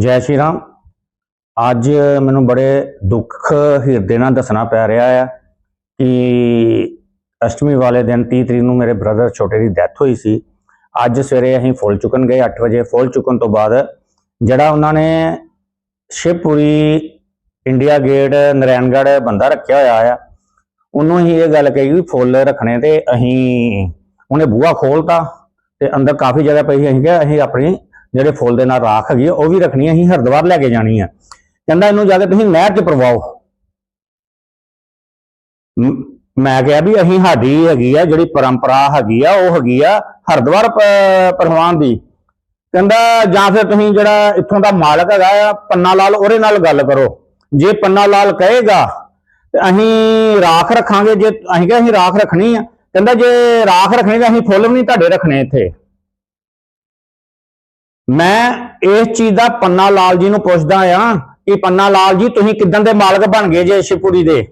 ਜੈ ਸ਼੍ਰੀ ਰਾਮ। ਅੱਜ ਮੈਨੂੰ ਬੜੇ ਦੁੱਖ ਹਿਰਦੇ ਨਾਲ ਦੱਸਣਾ ਪੈ ਰਿਹਾ ਆ ਕਿ ਅਸ਼ਟਮੀ ਵਾਲੇ ਦਿਨ 30 ਤਰੀਕ ਨੂੰ ਮੇਰੇ ਬ੍ਰਦਰ ਛੋਟੇ ਦੀ ਡੈਥ ਹੋਈ ਸੀ। ਅੱਜ ਸਵੇਰੇ ਅਸੀਂ ਫੁੱਲ ਚੁੱਕਣ ਗਏ 8 ਵਜੇ ਫੁੱਲ ਚੁੱਕਣ ਤੋਂ ਬਾਅਦ ਜਿਹੜਾ ਉਹਨਾਂ ਨੇ ਸ਼ਿਵਪੁਰੀ ਇੰਡੀਆ ਗੇਟ ਨਰੈਣਗੜ੍ਹ ਬੰਦਾ ਰੱਖਿਆ ਹੋਇਆ ਆ, ਉਹਨੂੰ ਹੀ ਇਹ ਗੱਲ ਕਹੀ ਵੀ ਫੁੱਲ ਰੱਖਣੇ ਤੇ ਅਸੀਂ ਉਹਨੇ ਬੂਹਾ ਖੋਲਤਾ ਤੇ ਅੰਦਰ ਕਾਫੀ ਜਗ੍ਹਾ ਪਈ ਅਸੀਂ ਕਿਹਾ ਅਸੀਂ ਆਪਣੀ ਜਿਹੜੇ ਫੁੱਲ ਦੇ ਨਾਲ ਰਾਖ ਹੈਗੀ ਆ, ਉਹ ਵੀ ਰੱਖਣੀ ਆ, ਅਸੀਂ ਹਰਿਦੁਆਰ ਲੈ ਕੇ ਜਾਣੀ ਆ। ਕਹਿੰਦਾ ਇਹਨੂੰ ਜਾ ਕੇ ਤੁਸੀਂ ਨਹਿਰ 'ਚ ਪ੍ਰਵਾਓ। ਮੈਂ ਕਿਹਾ ਵੀ ਅਸੀਂ ਸਾਡੀ ਹੈਗੀ ਆ ਜਿਹੜੀ ਪਰੰਪਰਾ ਹੈਗੀ ਆ ਉਹ ਹੈਗੀ ਆ ਹਰਿਦੁਆਰ ਪ- ਪ੍ਰਵਾਨ ਦੀ। ਕਹਿੰਦਾ ਜਾਂ ਫਿਰ ਤੁਸੀਂ ਜਿਹੜਾ ਇੱਥੋਂ ਦਾ ਮਾਲਕ ਹੈਗਾ ਆ ਪੰਨਾ ਲਾਲ ਉਹਦੇ ਨਾਲ ਗੱਲ ਕਰੋ। ਜੇ ਪੰਨਾ ਲਾਲ ਕਹੇਗਾ ਤੇ ਅਸੀਂ ਰਾਖ ਰੱਖਾਂਗੇ। ਜੇ ਅਸੀਂ ਕਿਹਾ ਅਸੀਂ ਰਾਖ ਰੱਖਣੀ ਆ ਕਹਿੰਦਾ ਜੇ ਰਾਖ ਰੱਖਣੀ ਤਾਂ ਅਸੀਂ ਫੁੱਲ ਵੀ ਨਹੀਂ ਤੁਹਾਡੇ ਰੱਖਣੇ ਇੱਥੇ। ਮੈਂ ਇਸ ਚੀਜ਼ ਦਾ ਪੰਨਾ ਲਾਲ ਜੀ ਨੂੰ ਪੁੱਛਦਾ ਆ ਕਿ ਪੰਨਾ ਲਾਲ ਜੀ, ਤੁਸੀਂ ਕਿਦਾਂ ਦੇ ਮਾਲਕ ਬਣ ਗਏ ਜੇ ਸ਼ਿਵਪੁਰੀ ਦੇ?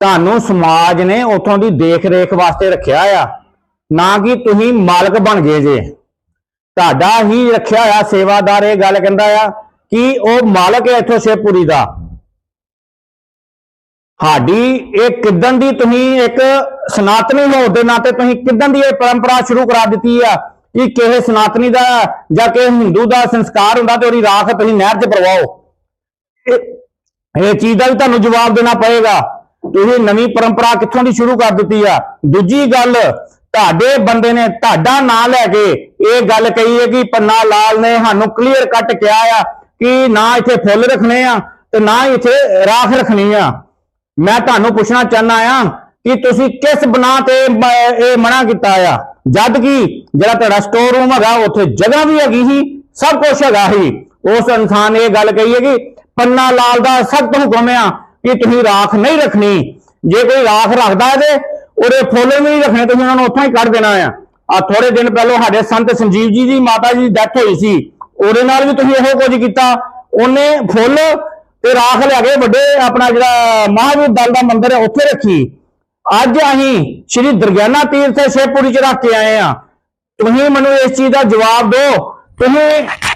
ਤੁਹਾਨੂੰ ਸਮਾਜ ਨੇ ਉਥੋਂ ਦੀ ਦੇਖ ਰੇਖ ਵਾਸਤੇ ਰੱਖਿਆ ਆ, ਨਾ ਕਿ ਤੁਸੀਂ ਮਾਲਕ ਬਣ ਗਏ ਜੇ। ਤੁਹਾਡਾ ਹੀ ਰੱਖਿਆ ਹੋਇਆ ਸੇਵਾਦਾਰ ਇਹ ਗੱਲ ਕਹਿੰਦਾ ਆ ਕਿ ਉਹ ਮਾਲਕ ਹੈ ਇੱਥੋਂ ਸ਼ਿਵਪੁਰੀ ਦਾ। ਸਾਡੀ ਇਹ ਕਿਦਾਂ ਦੀ ਤੁਸੀਂ ਇੱਕ ਸਨਾਤਨੀ ਹੋਣ ਦੇ ਨਾਤੇ ਤੁਸੀਂ ਕਿਦਾਂ ਦੀ ਇਹ ਪਰੰਪਰਾ ਸ਼ੁਰੂ ਕਰਾ ਦਿੱਤੀ ਆ? ਕਿ ਕਿਸੇ ਸਨਾਤਨੀ ਦਾ ਜਾਂ ਕਿਸੇ ਹਿੰਦੂ ਦਾ ਸੰਸਕਾਰ ਹੁੰਦਾ ਤੇ ਉਹਦੀ ਰਾਖ ਤੁਸੀਂ ਨਹਿਰ 'ਚ ਪ੍ਰਵਾਓ। ਇਹ ਚੀਜ਼ ਦਾ ਵੀ ਤੁਹਾਨੂੰ ਜਵਾਬ ਦੇਣਾ ਪਏਗਾ ਤੁਸੀਂ ਨਵੀਂ ਪਰੰਪਰਾ ਕਿੱਥੋਂ ਦੀ ਸ਼ੁਰੂ ਕਰ ਦਿੱਤੀ ਆ। ਦੂਜੀ ਗੱਲ, ਤੁਹਾਡੇ ਬੰਦੇ ਨੇ ਤੁਹਾਡਾ ਨਾਂ ਲੈ ਕੇ ਇਹ ਗੱਲ ਕਹੀ ਹੈ ਕਿ ਪੰਨਾ ਲਾਲ ਨੇ ਸਾਨੂੰ ਕਲੀਅਰ ਕੱਟ ਕਿਹਾ ਆ ਕਿ ਨਾ ਇੱਥੇ ਫੁੱਲ ਰੱਖਣੇ ਆ ਤੇ ਨਾ ਹੀ ਇੱਥੇ ਰਾਖ ਰੱਖਣੀ ਆ। ਮੈਂ ਤੁਹਾਨੂੰ ਪੁੱਛਣਾ ਚਾਹਨਾ ਆ ਕਿ ਤੁਸੀਂ ਕਿਸ ਬਣਾ ਤੇ ਇਹ ਮਨਾ ਕੀਤਾ ਆ? ਜਦ ਕਿ ਜਿਹੜਾ ਤੁਹਾਡਾ ਸਟੋਰ ਰੂਮ ਹੈਗਾ, ਉੱਥੇ ਜਗ੍ਹਾ ਵੀ ਹੈਗੀ ਸੀ, ਸਭ ਕੁਝ ਹੈਗਾ ਸੀ। ਉਸ ਇਨਸਾਨ ਇਹ ਗੱਲ ਕਹੀ ਹੈ ਕਿ ਪੰਨਾ ਲਾਲ ਦਾ ਸਖਤ ਹੁਕਮ ਆ ਕਿ ਤੁਸੀਂ ਰਾਖ ਨਹੀਂ ਰੱਖਣੀ। ਜੇ ਕੋਈ ਰਾਖ ਰੱਖਦਾ ਤੇ ਉਹਦੇ ਫੁੱਲ ਵੀ ਨਹੀਂ ਰੱਖਣੇ, ਤੁਸੀਂ ਉਹਨਾਂ ਨੂੰ ਉੱਥੋਂ ਹੀ ਕੱਢ ਦੇਣਾ ਆ। ਆ ਥੋੜੇ ਦਿਨ ਪਹਿਲਾਂ ਸਾਡੇ ਸੰਤ ਸੰਜੀਵ ਜੀ ਦੀ ਮਾਤਾ ਜੀ ਦੀ ਡੈਥ ਹੋਈ ਸੀ। ਉਹਦੇ ਨਾਲ ਵੀ ਤੁਸੀਂ ਇਹੋ ਕੁਝ ਕੀਤਾ। ਉਹਨੇ ਫੁੱਲ ਤੇ ਰਾਖ ਲਿਆ ਕੇ ਵੱਡੇ ਆਪਣਾ ਜਿਹੜਾ ਮਹਾਵੀਰ ਦਲ ਦਾ ਮੰਦਿਰ ਹੈ, ਉੱਥੇ ਰੱਖੀ। ਅੱਜ ਅਸੀਂ ਸ਼੍ਰੀ ਦਰਗਿਆਨਾ ਤੀਰਥ ਸ਼ੇਪੁਰੀ ਚ ਰੱਖ ਕੇ ਆਏ ਆ ਤੁਸੀਂ ਮੈਨੂੰ ਇਸ ਚੀਜ਼ ਦਾ ਜਵਾਬ ਦਿਓ। ਤੁਸੀਂ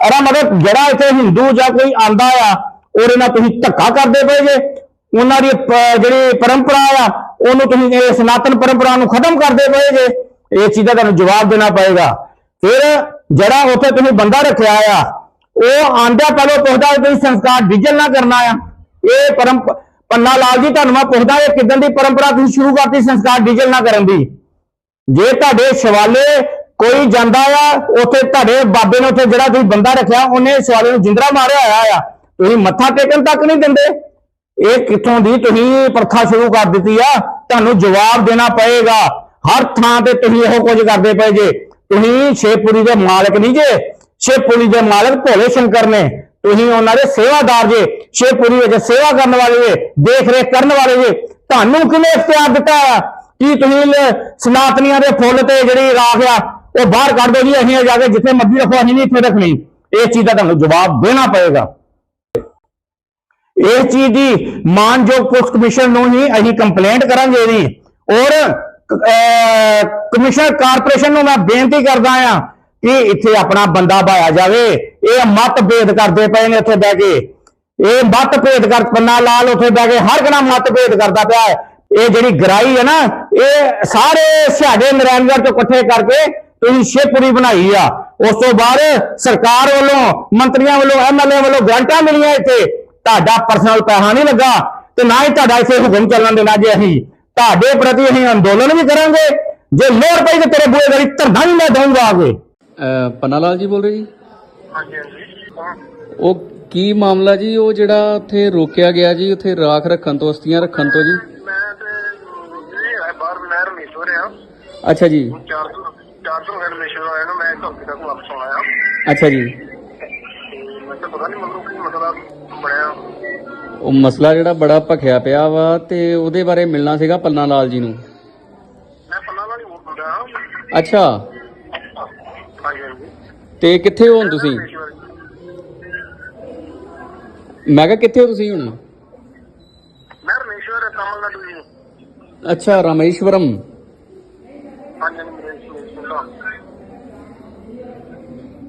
ਅਰਾ ਮਤਲਬ ਜਿਹੜਾ ਇੱਥੇ ਹਿੰਦੂ ਜਾਂ ਕੋਈ ਆਂਦਾ ਆ ਉਹਦੇ ਨਾਲ ਤੁਸੀਂ ਧੱਕਾ ਕਰਦੇ ਪਏ ਜੇ, ਉਹਨਾਂ ਦੀ ਜਿਹੜੀ ਪਰੰਪਰਾ ਆ, ਉਹਨੂੰ ਤੁਸੀਂ ਇਹ ਸਨਾਤਨ ਪਰੰਪਰਾ ਨੂੰ ਖਤਮ ਕਰਦੇ ਪਏ ਜੇ ਇਸ ਚੀਜ਼ ਦਾ ਤੁਹਾਨੂੰ ਜਵਾਬ ਦੇਣਾ ਪਏਗਾ। ਫਿਰ ਜਿਹੜਾ ਉੱਥੇ ਤੁਸੀਂ ਬੰਦਾ ਰੱਖਿਆ ਆ, ਉਹ ਆਂਦਿਆ ਪਹਿਲਾਂ ਪੁੱਛਦਾ ਤੁਸੀਂ ਸੰਸਕਾਰ ਡਿਜਲ ਨਾ ਕਰਨਾ ਆ। ਇਹ ਪਰੰਪ ਪੰਨਾ ਲਾਲ ਜੀ, ਤੁਹਾਨੂੰ ਮੈਂ ਪੁੱਛਦਾ ਇਹ ਕਿਦਾਂ ਦੀ ਪਰੰਪਰਾ ਤੁਸੀਂ ਸ਼ੁਰੂ ਕਰਤੀ ਸੰਸਕਾਰ ਡਿਜਲ ਨਾ ਕਰਨ ਦੀ? ਜੇ ਤੁਹਾਡੇ ਸਵਾਲੇ ਕੋਈ ਜਾਂਦਾ ਆ, ਉੱਥੇ ਤੁਹਾਡੇ ਬਾਬੇ ਨੇ ਉੱਥੇ ਜਿਹੜਾ ਤੁਸੀਂ ਬੰਦਾ ਰੱਖਿਆ, ਉਹਨੇ ਸ਼ਿਵਾਲੇ ਨੂੰ ਜਿੰਦਰਾ ਮਾਰਿਆ ਹੋਇਆ ਆ। ਤੁਸੀਂ ਮੱਥਾ ਟੇਕਣ ਤੱਕ ਨਹੀਂ ਦਿੰਦੇ। ਇਹ ਕਿੱਥੋਂ ਦੀ ਤੁਸੀਂ ਪ੍ਰਥਾ ਸ਼ੁਰੂ ਕਰ ਦਿੱਤੀ ਆ? ਤੁਹਾਨੂੰ ਜਵਾਬ ਦੇਣਾ ਪਏਗਾ। ਹਰ ਥਾਂ ਤੇ ਤੁਸੀਂ ਇਹੋ ਕੁਝ ਕਰਦੇ ਪਏ ਜੇ। ਤੁਸੀਂ ਸ਼ੇਪੁਰੀ ਦੇ ਮਾਲਕ ਨਹੀਂ ਜੇ। ਸ਼ੇਪੁਰੀ ਦੇ ਮਾਲਕ ਭੋਲੇ ਸ਼ੰਕਰ ਨੇ। ਤੁਸੀਂ ਉਹਨਾਂ ਦੇ ਸੇਵਾਦਾਰ ਜੇ ਸ਼ੇਪੁਰੀ ਵਿੱਚ ਸੇਵਾ ਕਰਨ ਵਾਲੇ ਜੇ ਦੇਖ ਰੇਖ ਕਰਨ ਵਾਲੇ ਜੇ ਤੁਹਾਨੂੰ ਕਿਵੇਂ ਇਖਤਿਆਰ ਦਿੱਤਾ ਆ? ਕੀ ਤੁਸੀਂ ਸਨਾਤਨੀਆਂ ਦੇ ਫੁੱਲ ਤੇ ਜਿਹੜੀ ਰਾਖ ਆ ਉਹ ਬਾਹਰ ਕੱਢ ਦਿਓ ਜੀ ਅਸੀਂ ਜਾ ਕੇ ਜਿੱਥੇ ਮਰਜ਼ੀ ਰੱਖੋ ਅਸੀਂ ਨਹੀਂ ਇੱਥੇ ਰੱਖਣੀ। ਇਸ ਚੀਜ਼ ਦਾ ਤੁਹਾਨੂੰ ਜਵਾਬ ਦੇਣਾ ਪਏਗਾ। ਇਸ ਚੀਜ਼ ਦੀ ਮਾਨਯੋਗ ਪੁਲਿਸ ਕਮਿਸ਼ਨ ਨੂੰ ਹੀ ਅਸੀਂ ਕੰਪਲੇਂਟ ਕਰਾਂਗੇ ਜੀ। ਔਰ ਅਹ, ਕਮਿਸ਼ਨਰ ਕਾਰਪੋਰੇਸ਼ਨ ਨੂੰ ਮੈਂ ਬੇਨਤੀ ਕਰਦਾ ਆ ਕਿ ਇੱਥੇ ਆਪਣਾ ਬੰਦਾ ਭਾਇਆ ਜਾਵੇ। ਇਹ ਮਤਭੇਦ ਕਰਦੇ ਪਏ ਨੇ ਇੱਥੇ ਬਹਿ ਕੇ। ਇਹ ਮਤਭੇਦ ਕਰ, ਪੰਨਾ ਲਾਲ ਉੱਥੇ ਬਹਿ ਕੇ ਹਰ ਕਨਾ ਮਤਭੇਦ ਕਰਦਾ ਪਿਆ ਹੈ। ਇਹ ਜਿਹੜੀ ਗਰਾਈ ਹੈ ਨਾ, ਇਹ ਸਾਰੇ ਸਿਆੜੇ ਨਰੈਣਗੜ੍ਹ ਤੋਂ ਇਕੱਠੇ ਕਰਕੇ ਤੁਸੀਂ ਸ਼ੇਪੁਰੀ ਬਣਾਈ ਆ। ਉਸ ਤੋਂ ਬਾਅਦ ਸਰਕਾਰ ਵੱਲੋਂ, ਮੰਤਰੀਆਂ ਵੱਲੋਂ ਐਮਐਲਏ ਵੱਲੋਂ ਗ੍ਰਾਂਟਾਂ ਮਿਲੀਆਂ ਇੱਥੇ। ਤੁਹਾਡਾ ਪਰਸਨਲ ਪੈਸਾ ਨਹੀਂ ਲੱਗਾ ਤੇ ਨਾ ਹੀ ਤੁਹਾਡਾ ਇੱਥੇ ਹੁਕਮ ਚੱਲਣ ਦੇਣਾ ਜੇ ਅਸੀਂ। ਤੁਹਾਡੇ ਪ੍ਰਤੀ ਅਸੀਂ ਅੰਦੋਲਨ ਵੀ ਕਰਾਂਗੇ। ਜੇ ਲੋੜ ਪਈ ਤੇ ਤੇਰੇ ਬੂਹੇ ਗੜੀ ਧਰਨਾ ਵੀ ਮੈਂ ਦਊਂਗਾ ਆਗੇ ਅਹ ਪੰਨਾ ਲਾਲ ਜੀ ਬੋਲ ਰਹੇ ਜੀ। ਹਾਂਜੀ ਹਾਂਜੀ ਕੌਣ? ਉਹ ਕੀ ਮਾਮਲਾ ਜੀ? ਉਹ ਜਿਹੜਾ ਉੱਥੇ ਰੋਕਿਆ ਗਿਆ ਜੀ ਉੱਥੇ ਰਾਖ ਰੱਖਣ ਤੋਂ ਅਸਤੀਆਂ ਰੱਖਣ ਤੋਂ ਜੀ? ਮੈਂ ਤੇ ਇਹ ਹੈ ਬਾਹਰ ਮੈਂ ਰਮੇਸ਼ਵਰ ਆ ਅੱਛਾ ਜੀ। 400 400 ਹੈ ਰਮੇਸ਼ਵਰ ਆਇਆ ਨਾ ਮੈਂ ਇੱਕ ਹਫ਼ਤੇ ਤੱਕ ਵਾਪਸ ਆਉਣਾ ਆ ਅੱਛਾ ਜੀ। ਤੇ ਮੈਂ ਤਾਂ ਪਤਾ ਨਹੀਂ ਮੈਨੂੰ ਕੀ ਮਸਲਾ ਬਣਿਆ। ਉਹ ਮਸਲਾ ਜਿਹੜਾ ਬੜਾ ਭਖਿਆ ਪਿਆ ਵਾ ਤੇ ਉਹਦੇ ਬਾਰੇ ਮਿਲਣਾ ਸੀਗਾ ਪੰਨਾ ਲਾਲ ਜੀ ਨੂੰ? ਮੈਂ ਪੱਲਾ ਵਾਲੀ ਵੋਟ ਦਿੰਦਾ ਅੱਛਾ। ਤੇ ਕਿੱਥੇ ਹੋ ਹੁਣ ਤੁਸੀਂ? ਮੈਂ ਕਿਹਾ ਕਿੱਥੇ ਹੋ ਤੁਸੀਂ ਹੁਣ? ਮੈਂ ਰਮੇਸ਼ਵਰ ਤਾਮਿਲਨਾਡੂ ਜੀ। ਅੱਛਾ ਰਾਮੇਸ਼ਵਰਮ।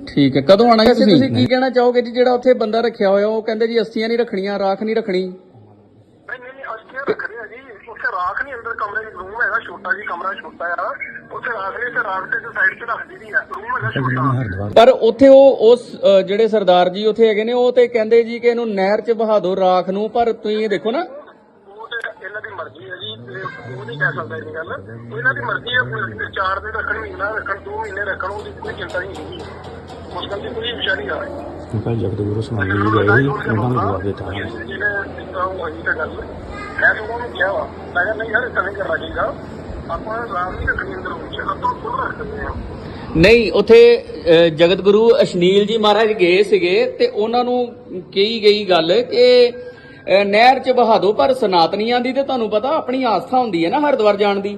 ਠੀਕ ਹੈ ਕਦੋਂ ਆਣਾ ਜੀ ਤੁਸੀਂ? ਕੀ ਕਹਿਣਾ ਚਾਹੋਗੇ ਜੀ ਜਿਹੜਾ ਉੱਥੇ ਬੰਦਾ ਰੱਖਿਆ ਹੋਇਆ ਉਹ ਕਹਿੰਦੇ ਜੀ ਅਸਤੀਆਂ ਨਹੀਂ ਰੱਖਣੀਆਂ ਰਾਖ ਨਹੀਂ ਰੱਖਣੀ। ਨਹੀਂ ਨਹੀਂ ਨਹੀਂ ਅਸਤੀਆਂ ਰੱਖਦੇ ਆ ਜੀ ਉੱਥੇ ਰਾਖ ਨਹੀਂ ਅੰਦਰ ਕਮਰੇ ਵਿੱਚ ਰੂਮ ਹੈਗਾ ਛੋਟਾ ਜੀ ਕਮਰਾ ਛੋਟਾ ਆ ਉੱਥੇ ਰਾਖ ਨਹੀਂ ਤੇ ਰਾਖ ਤੇ ਸਾਈਡ ਤੇ ਰੱਖ ਦਿੱਤੀ ਆ। ਰੂਮ ਹੈਗਾ ਛੋਟਾ। ਪਰ ਉੱਥੇ ਉਹ ਉਸ ਅ, ਜਿਹੜੇ ਸਰਦਾਰ ਜੀ ਉੱਥੇ ਹੈਗੇ ਨੇ ਉਹ ਤੇ ਕਹਿੰਦੇ ਜੀ ਕਿ ਇਹਨੂੰ ਨਹਿਰ 'ਚ ਬਹਾ ਦਿਓ ਰਾਖ ਨੂੰ ਪਰ ਤੁਸੀਂ ਇਹ ਦੇਖੋ ਨਾ। ਉਹ ਤੇ ਇਹਨਾਂ ਦੀ ਮਰਜ਼ੀ ਹੈ ਜੀ ਤੇ ਉਹ ਨਹੀਂ ਕਹਿ ਸਕਦਾ ਇਹ ਗੱਲ। ਇਹਨਾਂ ਦੀ ਮਰਜ਼ੀ ਹੈ ਕੋਈ ਚਾਰ ਦਿਨ ਰੱਖਣ ਮਹੀਨਾ ਰੱਖਣ ਦੋ ਮਹੀਨੇ ਰੱਖਣ ਉਹਦੀ ਕੋਈ ਚਿੰਤਾ ਨਹੀਂ ਹੈਗੀ। ਉਸ ਗੱਲ ਦੀ ਕੋਈ ਵਿਸ਼ਾ ਨਹੀਂ ਆ। ਰਹੀ ਭਾਈ ਜਗਦਗੁਰੂ ਸਮਾਈ ਜੀ ਗਏ ਸੀ ਉਹਨਾਂ ਨੂੰ ਜਵਾਬ ਦਿੱਤਾ ਹੈ ਮੈਂ ਤਾਂ ਉਹਨੂੰ ਕਿਹਾ ਮੈਂ ਕਿਹਾ ਨਹੀਂ ਯਾਰ ਇਦਾਂ ਨਹੀਂ ਕਰਨਾ ਚਾਹੀਦਾ। ਆਪਾਂ ਰਾਮ ਨਹੀਂ ਰੱਖਣੀ ਅੰਦਰ ਵਿੱਚ ਆਪਾਂ ਖੁੱਲ ਰੱਖ ਦਿੰਦੇ ਹਾਂ। ਨਹੀਂ ਉੱਥੇ ਅ, ਜਗਤ ਗੁਰੂ ਅਸ਼ਨੀਲ ਜੀ ਮਹਾਰਾਜ ਗਏ ਸੀਗੇ ਤੇ ਉਹਨਾਂ ਨੂੰ ਕਹੀ ਗਈ ਗੱਲ ਕਿ ਨਹਿਰ 'ਚ ਬਹਾ ਦਿਓ ਪਰ ਸਨਾਤਨੀਆਂ ਦੀ ਤੇ ਤੁਹਾਨੂੰ ਪਤਾ ਆਪਣੀ ਆਸਥਾ ਹੁੰਦੀ ਹੈ ਨਾ ਹਰਿਦੁਆਰ ਜਾਣ ਦੀ।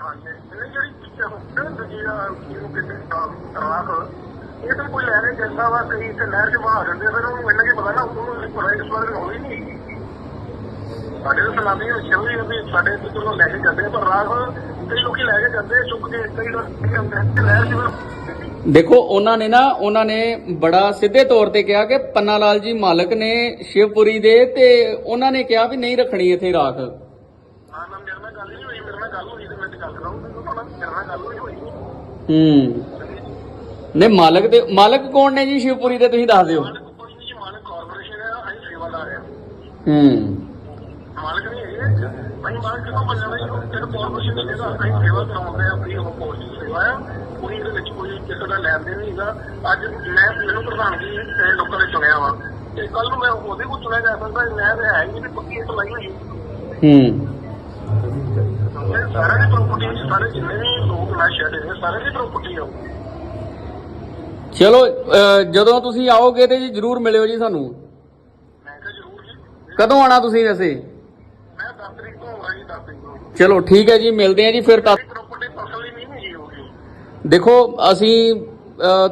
ਹਾਂਜੀ ਇਹ ਜਿਹੜੀ ਚੀਜ਼ਾਂ ਹੁੰਦੀਆਂ ਜਿਹੜਾ ਕਿਉਂ ਕਿਤੇ ਰਾਖ ਇਹ ਤਾਂ ਕੋਈ ਲੈ ਜਾਂਦਾ ਵਾ ਕਈ ਤੇ ਨਹਿਰ ਚ ਬਹਾ ਦਿੰਦੇ ਫਿਰ ਉਹਨੂੰ ਇਹਨਾਂ ਕੀ ਪਤਾ ਨਾ ਉਹਨੂੰ ਪਤਾ ਇਸ ਬਾਰੇ ਹੋਈ ਨਹੀਂ। ਸਾਡੇ ਤਾਂ ਸਲਾਮੀ ਵੀ ਆ ਵੀ ਸਾਡੇ ਇੱਥੇ ਚਲੋ ਲੈ ਕੇ ਜਾਂਦੇ ਪਰ ਰਾਖ ਕਈ ਲੋਕੀ ਲੈ ਕੇ ਜਾਂਦੇ ਚੁੱਕ ਕੇ ਕਈ ਲੋਕ ਤੇ ਨਹਿਰ ਚ ਦੇਖੋ ਉਹਨਾਂ ਨੇ ਨਾ ਉਹਨਾਂ ਨੇ ਬੜਾ ਸਿੱਧੇ ਤੌਰ ਤੇ ਕਿਹਾ ਕਿ ਪੰਨਾ ਲਾਲ ਜੀ ਮਾਲਕ ਨੇ ਸ਼ਿਵਪੁਰੀ ਦੇ ਤੇ ਉਹਨਾਂ ਨੇ ਕਿਹਾ ਵੀ ਨਹੀਂ ਰੱਖਣੀ ਇੱਥੇ ਰਾਖ। ਹਾਂ ਨਾ ਮੇਰੇ ਨਾਲ ਗੱਲ ਨਹੀਂ ਨਾਲ ਹੋਈ ਤੇ ਨਾਲ ਹੂੰ ਮਾਲਕ ਮਾਲਕ ਕੌਣ ਨੇ ਜੀ ਸ਼ਿਵਪੁਰੀ ਦੇ ਤੁਸੀਂ ਦੱਸ ਦਿਓ। ਮਾਲਕ ਕੋਈ ਨਹੀਂ ਜੀ, ਮਾਲਕ ਕਾਰਪੋਰੇਸ਼ਨ ਹੈ ਅਸੀਂ ਸੇਵਾਦਾਰ ਆ ਹੂੰ। ਮਾਲਕ ਨਹੀਂ ਹੈਗੇ ਅਸੀਂ ਮਾਲਕ ਕਿਉਂ ਬਣਨਾ ਨਹੀਂ ਤੈਨੂੰ ਕਾਰਪੋਰੇਸ਼ਨ ਨੇ ਕਿਹਾ ਅਸੀਂ ਸੇਵਾ ਕਰਾਉਂਦੇ ਆ ਆਪਣੀ ਉਹ ਕੋਰਸ ਦੀ ਸੇਵਾ ਆ ਕੋਈ ਇਹਦੇ ਵਿੱਚ ਕੋਈ ਕਿਸੇ ਦਾ ਲੈਣ ਦੇਣ ਨਹੀਂ ਹੈਗਾ। ਅੱਜ ਮੈਂ ਮੈਨੂੰ ਪ੍ਰਧਾਨਗੀ ਇਹ ਲੋਕਾਂ ਨੇ ਚੁਣਿਆ ਵਾ। ਤੇ ਕੱਲ ਨੂੰ ਮੈਂ ਉਹਦੇ ਕੋਲ ਚੁਣਿਆ ਜਾ ਸਕਦਾ ਮੈਂ ਤਾਂ ਹੈ ਹੀ ਨਹੀਂ ਪੱਕੀ ਇੱਕ ਲਾਈ ਹੋਈ। ਹੂੰ। ਇਹ ਸਾਰਿਆਂ ਦੀ ਪ੍ਰਾਪਰਟੀ ਸਾਰੇ ਜਿੰਨੇ ਵੀ ਲੋਕ ਨਾ ਛੱਡ ਨੇ ਸਾਰਿਆਂ ਦੀ ਪ੍ਰਾਪਰਟੀ ਆ। ਚਲੋ ਜਦੋਂ ਤੁਸੀਂ ਆਓਗੇ ਤੇ ਜੀ ਜਰੂਰ ਮਿਲਿਓ ਜੀ ਸਾਨੂੰ। ਮੈਂ ਕਿਹਾ ਜ਼ਰੂਰ ਜੀ। ਕਦੋਂ ਆਣਾ ਤੁਸੀਂ ਵੈਸੇ? ਮੈਂ 10 ਤਰੀਕ ਤੋਂ ਆਉਣਾ ਜੀ 10 ਤਰੀਕ ਨੂੰ ਚਲੋ ਠੀਕ ਹੈ ਜੀ ਮਿਲਦੇ ਆ ਜੀ ਫਿਰ ਤਾਂ ਪ੍ਰਾਪਰਟੀ ਪਰਸਨਲੀ ਨਹੀਂ ਹੈਗੀ ਹੋਗੀ ਦੇਖੋ ਅਸੀਂ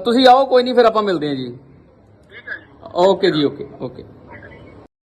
ਤੁਸੀਂ ਆਓ ਕੋਈ ਨਹੀਂ ਫਿਰ ਆਪਾਂ ਮਿਲਦੇ ਆ ਜੀ। ਠੀਕ ਹੈ ਜੀ। ਓਕੇ ਜੀ ਓਕੇ ਓਕੇ।